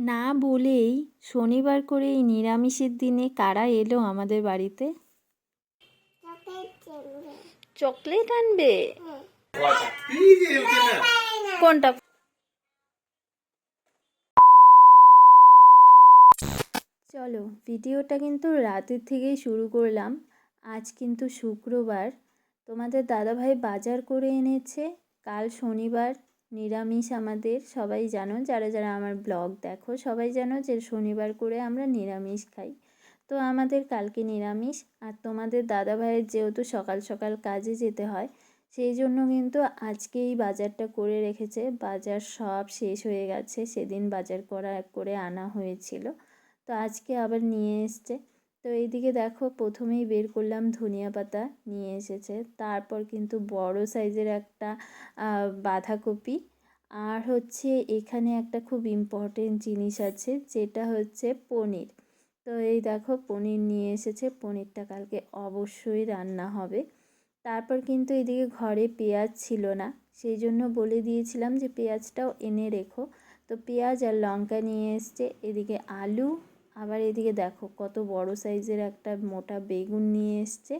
না বলেই শনিবার করে এই নিরামিষের দিনে কারা এলো আমাদের বাড়িতে? চকলেট আনবে? কোনটা? চলো, ভিডিওটা কিন্তু রাতের থেকেই শুরু করলাম। আজ কিন্তু শুক্রবার। তোমাদের দাদাভাই বাজার করে এনেছে। কাল শনিবার। নিরামিষ আমাদের, সবাই জানো, যারা যারা আমার ব্লগ দেখো, সবাই জানো যে শনিবার করে আমরা নিরামিষ খাই। তো আমাদের কালকে নিরামিষ, আর তোমাদের দাদাভাইয়ের যেহেতু সকাল সকাল কাজে যেতে হয়, সেই জন্য কিন্তু আজকেই বাজারটা করে রেখেছে। বাজার সব শেষ হয়ে গেছে, সেদিন বাজার করা করে আনা হয়েছিল। তো আজকে আবার নিয়ে এসছে। তো এইদিকে দেখো প্রথমেই বের করলাম ধনিয়া পাতা নিয়ে এসেছে। তারপর কিন্তু বড় সাইজের একটা বাঁধাকপি। আর হচ্ছে এখানে একটা খুব ইম্পর্টেন্ট জিনিস আছে, যেটা হচ্ছে পনির। তো এই দেখো পনির নিয়ে এসেছে, পনিরটা কালকে অবশ্যই রান্না হবে। তারপর কিন্তু এদিকে ঘরে পেঁয়াজ ছিল না, সেই জন্য বলে দিয়েছিলাম যে পেঁয়াজটাও এনে রেখো। তো পেঁয়াজ আর লঙ্কা নিয়ে এসছে, এদিকে আলু আবার এদিকে দেখো কত বড় সাইজের একটা মোটা বেগুন নিয়ে এসছে।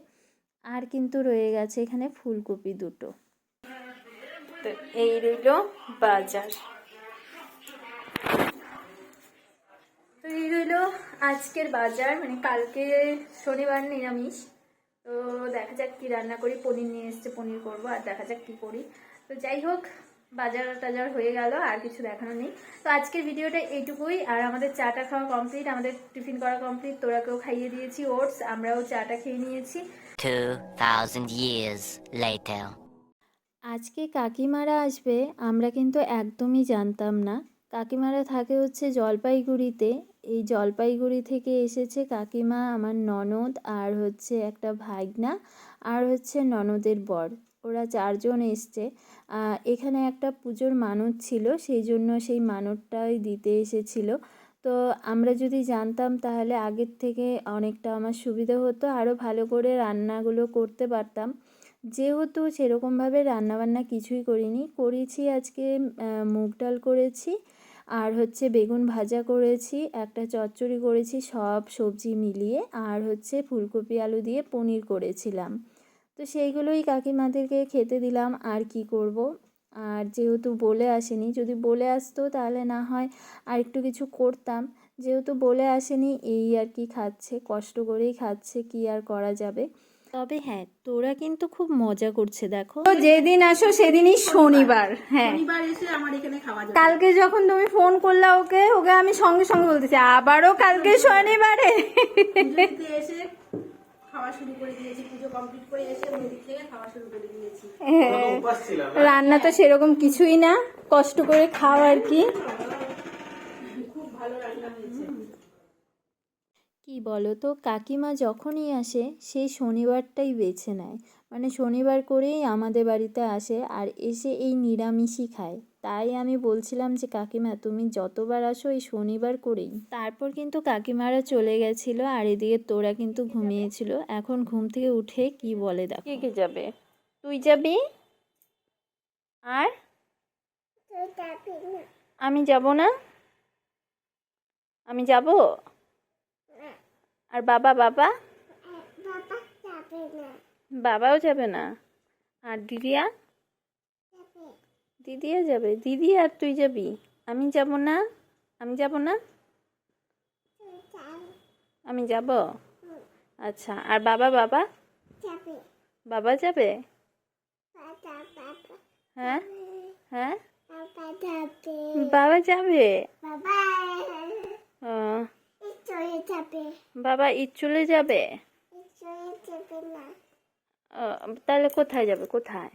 আর কিন্তু রয়ে গেছে এখানে ফুলকপি দুটো। তো এই রইল বাজার। তো এই রইল আজকের বাজার মানে কালকে শনিবার নিরামিষ। তো দেখা যাক কি রান্না করি, পনির নিয়ে এসছে, পনির করব, আর দেখা যাক কি করি। তো যাই হোক বাজার টাজার হয়ে গেল আর কিছু দেখানো নেই। তো আজকের ভিডিওটা এইটুকুই। আর আমাদের চাটা খাওয়া কমপ্লিট আমাদের টিফিন করা কমপ্লিট তোরাকেও খাইয়ে দিয়েছি ওটস আমরাও চাটা খেয়ে নিয়েছি। 2,000 years later. আজকে কাকিমারা আসবে আমরা কিন্তু একদমই জানতাম না। কাকিমারা থাকে হচ্ছে জলপাইগুড়িতে। এই জলপাইগুড়ি থেকে এসেছে কাকিমা আমার ননদ আর হচ্ছে একটা ভাইগনা আর হচ্ছে ননদের বর। ওরা চারজন এসছে। এখানে একটা পুজোর মানত ছিল, সেই জন্য সেই মানতটাই দিতে এসেছিল। তো আমরা যদি জানতাম তাহলে আগের থেকে অনেকটা আমার সুবিধা হতো আরও ভালো করে রান্নাগুলো করতে পারতাম। যেহেতু সেরকমভাবে রান্নাবান্না কিছুই করিনি, করেছি আজকে মুগ ডাল করেছি, আর হচ্ছে বেগুন ভাজা করেছি, একটা চচ্চড়ি করেছি, সব সবজি মিলিয়ে, আর হচ্ছে ফুলকপি আলু দিয়ে পনির করেছিলাম। তো সেইগুলোই কাকিমাদেরকে খেতে দিলাম আর কি করব? আর যেহেতু বলে আসেনি যদি বলে আসতো তাহলে না হয় আর একটু কিছু করতাম। যেহেতু বলে আসেনি এই আর কি খাচ্ছে কষ্ট করেই খাচ্ছে কি আর করা যাবে? তবে হ্যাঁ তোরা কিন্তু খুব মজা করছে দেখো। যেদিন আসো সেদিনই শনিবার হ্যাঁ। শনিবার এসে আমার এখানে খাওয়া যাবে। কালকে যখন তুমি ফোন করলা ওকে ওকে আমি সঙ্গে সঙ্গে বলতেছি আবারও কালকে শনিবারে। এসে খাওয়া শুরু করে দিয়েছি পুজো কমপ্লিট করে এসে মন্দির থেকে খাওয়া শুরু করে দিয়েছি। হ্যাঁ রান্না তো সেরকম কিছুই না কষ্ট করে খাও আর কি। খুব ভালো রান্না হয়েছে। কি বলো তো কাকিমা যখনই আসে সেই শনিবারটাই বেছে নেয়। মানে শনিবার করেই আমাদের বাড়িতে আসে আর এসে এই নিরামিষই খায়। তাই আমি বলছিলাম যে কাকিমা তুমি যতবার আসো এই শনিবার করেই। তারপর কিন্তু কাকিমারা চলে গেছিল আর এদিকে তোরা কিন্তু ঘুমিয়েছিল। এখন ঘুম থেকে উঠে কি বলে দেখো। কে কে যাবে? তুই যাবি? আর? আমি যাব না? আমি যাব? আর বাবা বাবা? বাবাও যাবে না। আর দিদিয়া? দিদিয়া যাবে। দিদি আর তুই যাবি? আমি যাব না? আমি যাব না? আমি যাব? আচ্ছা আর বাবা বাবা? বাবা যাবে? হ্যাঁ? হ্যাঁ? বাবা যাবে। বাবা চলে যাবে। তাহলে কোথায় যাবে? কোথায়?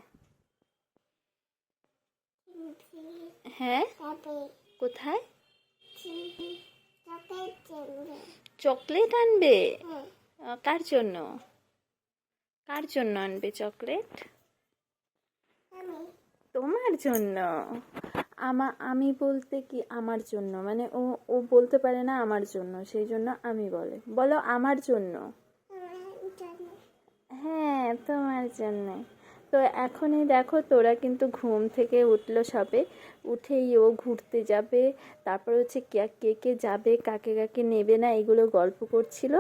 হ্যাঁ? কোথায়? চকলেট আনবে? কার জন্য? কার জন্য আনবে চকলেট? তোমার জন্য। আমা আমি বলতে কি আমার জন্য? মানে ও ও বলতে পারে না আমার জন্য সেই জন্য আমি বলে। বলো আমার জন্য। হ্যাঁ তোমার জন্য। তো এখনই দেখো তোরা কিন্তু ঘুম থেকে উঠল সবে। উঠেই ও ঘুরতে যাবে। তারপর হচ্ছে কে কে যাবে, কাকে কাকে নেবে না এগুলো গল্প করছিল।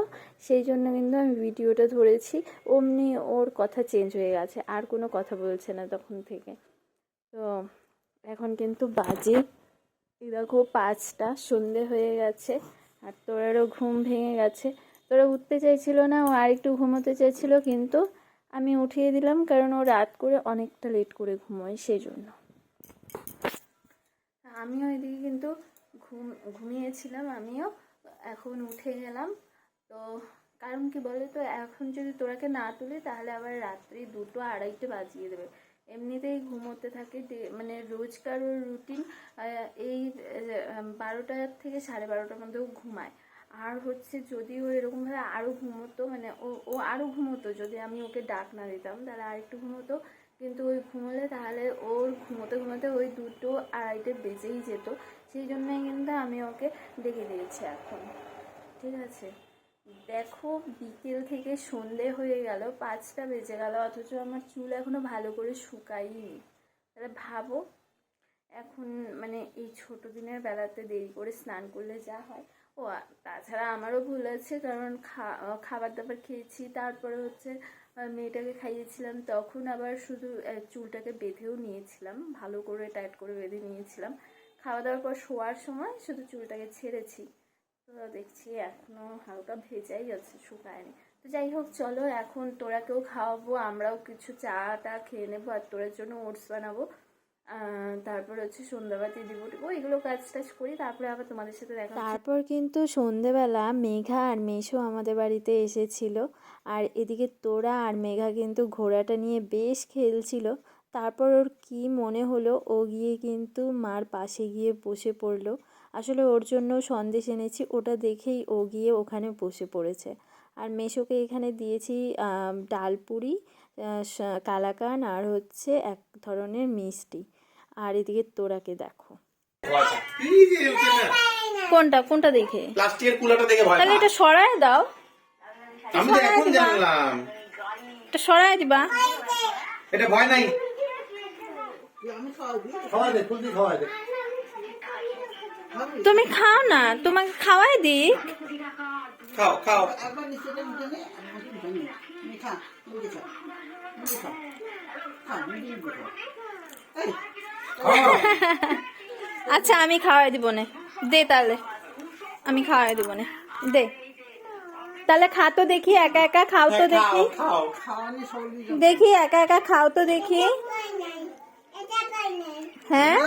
সেই জন্য কিন্তু আমি ভিডিওটা ধরেছি। অমনি ওর কথা চেঞ্জ হয়ে গেছে, আর কোনো কথা বলছে না তখন থেকে। তো এখন কিন্তু বাজে। দেখো পাঁচটা, সন্ধে হয়ে গেছে, আর তোরারও ঘুম ভেঙে গেছে। তোরা উঠতে চাইছিল না, ও আর একটু ঘুমোতে চাইছিল, কিন্তু আমি উঠিয়ে দিলাম কারণ ও রাত করে অনেকটা লেট করে ঘুমোয় সেই জন্য আমিও এদিকে কিন্তু ঘুম, ঘুমিয়েছিলাম, আমিও এখন উঠে গেলাম। তো কারণ কি বলে তো এখন যদি তোরাকে না তুলি তাহলে আবার রাত্রি দুটো আড়াইটে বাজিয়ে দেবে। এমনিতেই ঘুমোতে থাকে মানে রোজকার রুটিন এই বারোটার থেকে সাড়ে বারোটার মধ্যেও ঘুমায়। আর হচ্ছে যদি ও এরকমভাবে আরও ঘুমোতো মানে ও ও আরও ঘুমোতো, যদি আমি ওকে ডাক না দিতাম, তাহলে আরেকটু ঘুমোতো। কিন্তু ওই ঘুমোলে তাহলে ওর ঘুমোতে ঘুমোতে ওই দুটো আড়াইটে বেজেই যেত। সেই জন্যই কিন্তু আমি ওকে ডেকে দিয়েছি এখন। ঠিক আছে? দেখো, বিকেল থেকে সন্ধে হয়ে গেল, পাঁচটা বেজে গেল, অথচ আমার চুল এখনও ভালো করে শুকাইনি তাহলে ভাবো, এখন মানে এই ছোট দিনের বেলাতে দেরি করে স্নান করলে যা হয়। ও তাছাড়া আমারও ভুল আছে কারণ খাবার দাবার খেয়েছি, তারপরে হচ্ছে মেয়েটাকে খাইয়েছিলাম, তখন আবার শুধু চুলটাকে বেঁধেও নিয়েছিলাম, ভালো করে টাইট করে বেঁধে নিয়েছিলাম। খাওয়া দাওয়ার পর শোয়ার সময় শুধু চুলটাকে ছেড়েছি। তো দেখছি এখনও হালকা ভেজাই আছে শুকায়নি। তো যাই হোক, চলো এখন তোরাকেও খাওয়াবো, আমরাও কিছু চা টা খেয়ে নেব, আর তোরার জন্য ওটস বানাবো। তারপর হচ্ছে সন্ধ্যাবাতি দিব এগুলো কাজ টাজ করি, তারপরে আবার তোমাদের সাথে দেখা তারপর কিন্তু সন্ধেবেলা মেঘা আর মেশো আমাদের বাড়িতে এসেছিল, আর এদিকে তোরা আর মেঘা কিন্তু ঘোড়াটা নিয়ে বেশ খেলছিল, তারপর ওর কি মনে হলো, ও গিয়ে কিন্তু মার পাশে গিয়ে বসে পড়ল। আসলে ওর জন্য সন্দেশ এনেছি, ওটা দেখেই ও গিয়ে ওখানে বসে পড়েছে। আর মেশোকে এখানে দিয়েছি ডালপুরি কালাকান আর হচ্ছে এক ধরনের মিষ্টি। আর এদিকে তোরাকে দেখো। কোনটা? কোনটা দেখে? প্লাস্টিকের কুলাটা দেখে তাহলে এটা সরায় দাও। আমি তো এখন জানলাম। এটা সরায় দিবা। এটা ভয় নাই। তুমি খাও না তোমাকে খাওয়াই দিই খাও খাও। আচ্ছা আমি খাওয়াই দিব না। দে তাহলে। আমি খাওয়াই দিব না। দে। তাহলে খা তো দেখি একা একা খাও তো হ্যাঁ, দেখি। দেখি একা একা খাও তো দেখি। হ্যাঁ?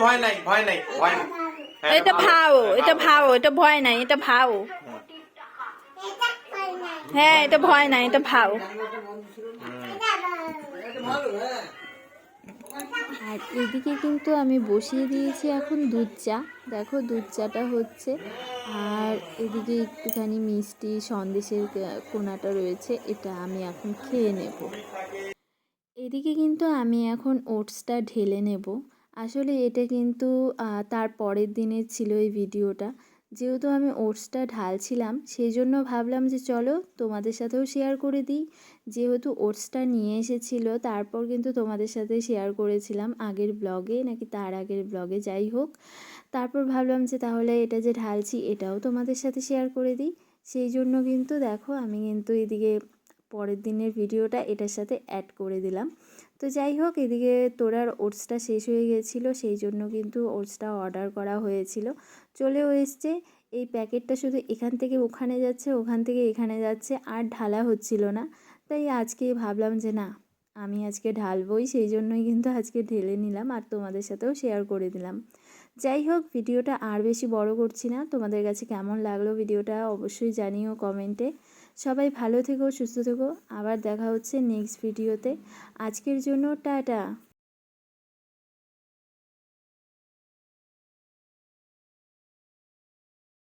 ভয় নাই হ্যাঁ, এটা ভাও এটা ভাও এটা ভয় নাই এটা ভাও। হ্যাঁ এটা ভয় নাই, এটা ভাও আর এদিকে কিন্তু আমি বসিয়ে দিয়েছি এখন দুধ চা। দেখো, দুধ চাটা হচ্ছে। আর এদিকে একটুখানি মিষ্টি সন্দেশের কোনাটা রয়েছে, এটা আমি এখন খেয়ে নেব। এদিকে কিন্তু আমি এখন ওটসটা ঢেলে নেব। আসলে এটা কিন্তু তার পরের দিনের ছিল এই ভিডিওটা। যেহেতু আমি ওটসটা ঢালছিলাম, সেই জন্য ভাবলাম যে চলো তোমাদের সাথেও শেয়ার করে দিই। যেহেতু ওটসটা নিয়ে এসেছিল, তারপর কিন্তু তোমাদের সাথে শেয়ার করেছিলাম আগের ব্লগে নাকি তার আগের ব্লগে যাই হোক। তারপর ভাবলাম যে তাহলে এটা যে ঢালছি, এটাও তোমাদের সাথে শেয়ার করে দিই। সেই জন্য কিন্তু দেখো, আমি কিন্তু এদিকে পরের দিনের ভিডিওটা এটার সাথে অ্যাড করে দিলাম। তো যাই হোক, এদিকে তোরার ওটসটা শেষ হয়ে গেছিল, সেই জন্য কিন্তু ওটসটা অর্ডার করা হয়েছিল। চলেও এসছে, এই প্যাকেটটা শুধু এখান থেকে ওখানে যাচ্ছে, ওখান থেকে এখানে যাচ্ছে, আর ঢালা হচ্ছিল না। তাই আজকে ভাবলাম যে না, আমি আজকে ঢালবই, সেই জন্যই কিন্তু আজকে ঢেলে নিলাম, আর তোমাদের সাথেও শেয়ার করে দিলাম। যাই হোক, ভিডিওটা আর বেশি বড় করছি না, তোমাদের কাছে কেমন লাগল ভিডিওটা অবশ্যই জানিও কমেন্টে। সবাই ভালো থেকো সুস্থ থেকো। আবার দেখা হচ্ছে নেক্সট ভিডিওতে আজকের জন্য টাটা।